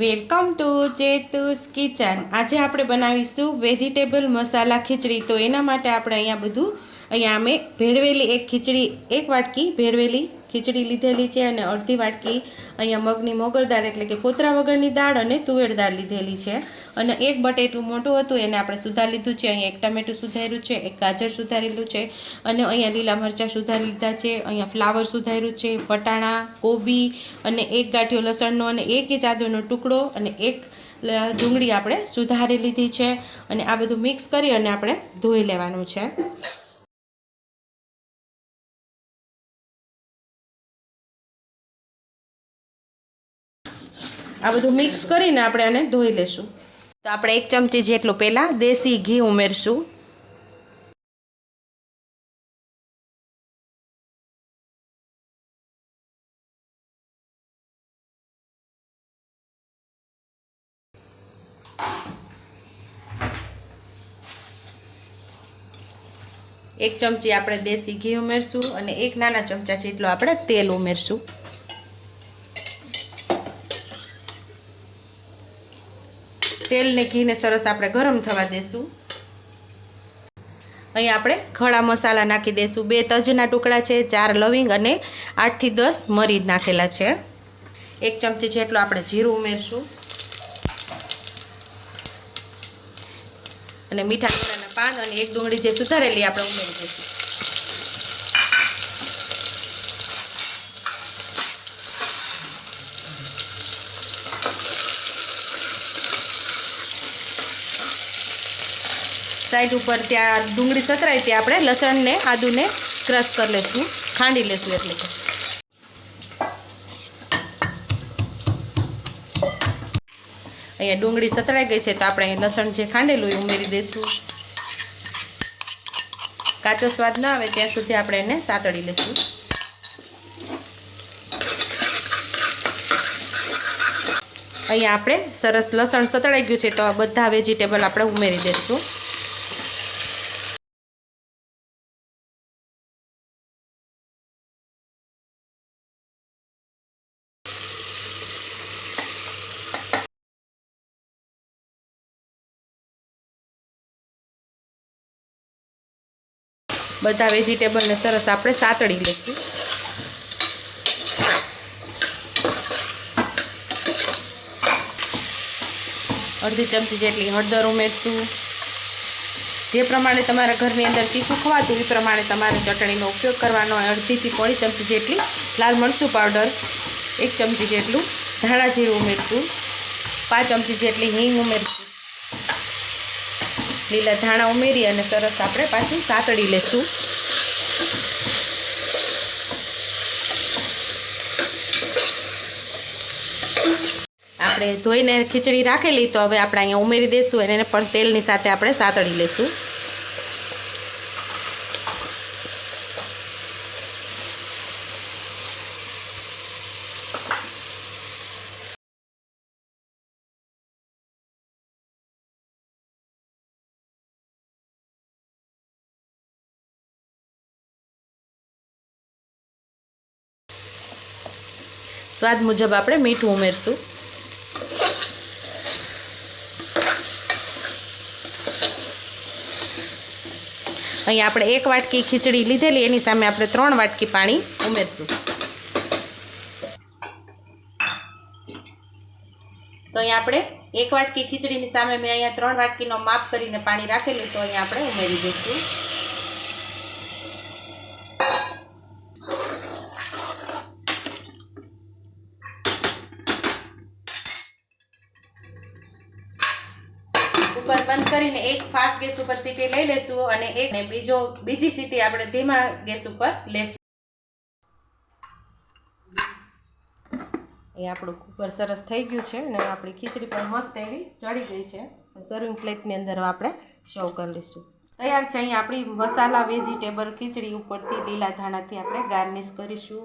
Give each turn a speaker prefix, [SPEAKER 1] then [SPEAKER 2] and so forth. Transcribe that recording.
[SPEAKER 1] Welcome to ચેતુસ kitchen. આજે આપણે બનાવીશું વેજીટેબલ મસાલા ખીચડી. તો એના માટે આપણે અહીંયા બધું, અહીંયા અમે ભેળવેલી એક ખીચડી, એક વાટકી ભેળવેલી ખીચડી લીધેલી છે અને અડધી વાટકી અહીંયા મગની મોગર દાળ એટલે કે ફોતરા વગરની દાળ અને તુવેર દાળ લીધેલી છે. અને એક બટેટું મોટું હતું એને આપણે સુધારી લીધું છે. અહીંયા એક ટમેટું સુધાર્યું છે, એક ગાજર સુધારેલું છે અને અહીંયા લીલા મરચાં સુધારી લીધા છે. અહીંયા ફ્લાવર સુધાર્યું છે, વટાણા, કોબી અને એક ગાંઠિયો લસણનો અને એક ઇંચ આદુનો ટુકડો અને એક ડુંગળી આપણે સુધારી લીધી છે. અને આ બધું મિક્સ કરી અને આપણે ધોઈ લેવાનું છે. આ બધું મિક્સ કરીને આપણે આને ધોઈ લેશું. તો આપણે એક ચમચી જેટલું પહેલાં દેશી ઘી ઉમેરશું. એક ચમચી આપણે દેશી ઘી ઉમેરશું અને એક નાના ચમચા જેટલું આપણે તેલ ઉમેરશું. તેલ ને ઘીને સરસ આપણે ગરમ થવા દેશું. અહીં આપણે ખડા મસાલા નાખી દઈશું બે તજના ટુકડા છે, ચાર લવિંગ અને આઠથી દસ મરી નાખેલા છે. એક ચમચી જેટલું આપણે જીરું ઉમેરશું. અને મીઠા લીમડાના પાન અને એક ડુંગળી જે સુધારેલી આપણે ઉમેરી દઈશું. સાઈડ ઉપર ત્યાં ડુંગળી સતરાય ત્યાં આપણે લસણને, આદુને ક્રશ કરી લઈશું ખાંડી લઈશું એટલે અહીંયા ડુંગળી સતરાઈ ગઈ છે તો આપણે લસણ જે ખાંડેલું એ ઉમેરી દઈશું. કાચો સ્વાદ ના આવે ત્યાં સુધી આપણે એને સાતળી લઈશું અહીંયા આપણે સરસ લસણ સતળાઈ ગયું છે તો બધા વેજીટેબલ આપણે ઉમેરી દઈશું. બધા વેજીટેબલને સરસ આપણે સાતળી લઈશું. અડધી ચમચી જેટલી હળદર ઉમેરશું. જે પ્રમાણે તમારા ઘરની અંદર તીખું ખવાતું એ પ્રમાણે તમારે ચટણીનો ઉપયોગ કરવાનો હોય. અડધીથી પોણી ચમચી જેટલી લાલ મરચું પાવડર, એક ચમચી જેટલું ધાણા જીરું ઉમેરશું. પાંચ ચમચી જેટલી હિંગ ઉમેરશું. લીલા ધાણા ઉમેરી અને સરસ આપણે પાછું સાતળી લેશું. આપણે ધોઈને ખીચડી રાખેલી, તો હવે આપણે અહીંયા ઉમેરી દઈશું અને એને પણ તેલની સાથે આપણે સાતળી લેશું. સ્વાદ મુજબ આપણે મીઠું ઉમેરશું. અહીં આપણે એક વાટકી ખીચડી લીધેલી, એની સામે આપણે ત્રણ વાટકી પાણી ઉમેરશું. તો અહીં આપણે એક વાટકી ખીચડીની સામે મેં અહીંયા ત્રણ વાટકીનો માપ કરીને પાણી રાખેલું, તો અહીંયા આપણે ઉમેરી દઈશું. ઉપર બંધ કરીને એક ફાસ્ટ ગેસ ઉપર સીટી લઈ લેશું અને એક બીજો, બીજી સીટી આપણે ધીમા ગેસ ઉપર લેશું. એ આપણું કુકર સરસ થઈ ગયું છે અને આપણી ખીચડી પણ મસ્ત એવી ચડી ગઈ છે. સર્વિંગ પ્લેટની અંદર આપણે સર્વ કરી લઈશું. તૈયાર છે અહીં આપણી મસાલા વેજીટેબલ ખીચડી ઉપરથી લીલા ધાણાથી આપણે ગાર્નિશ કરીશું.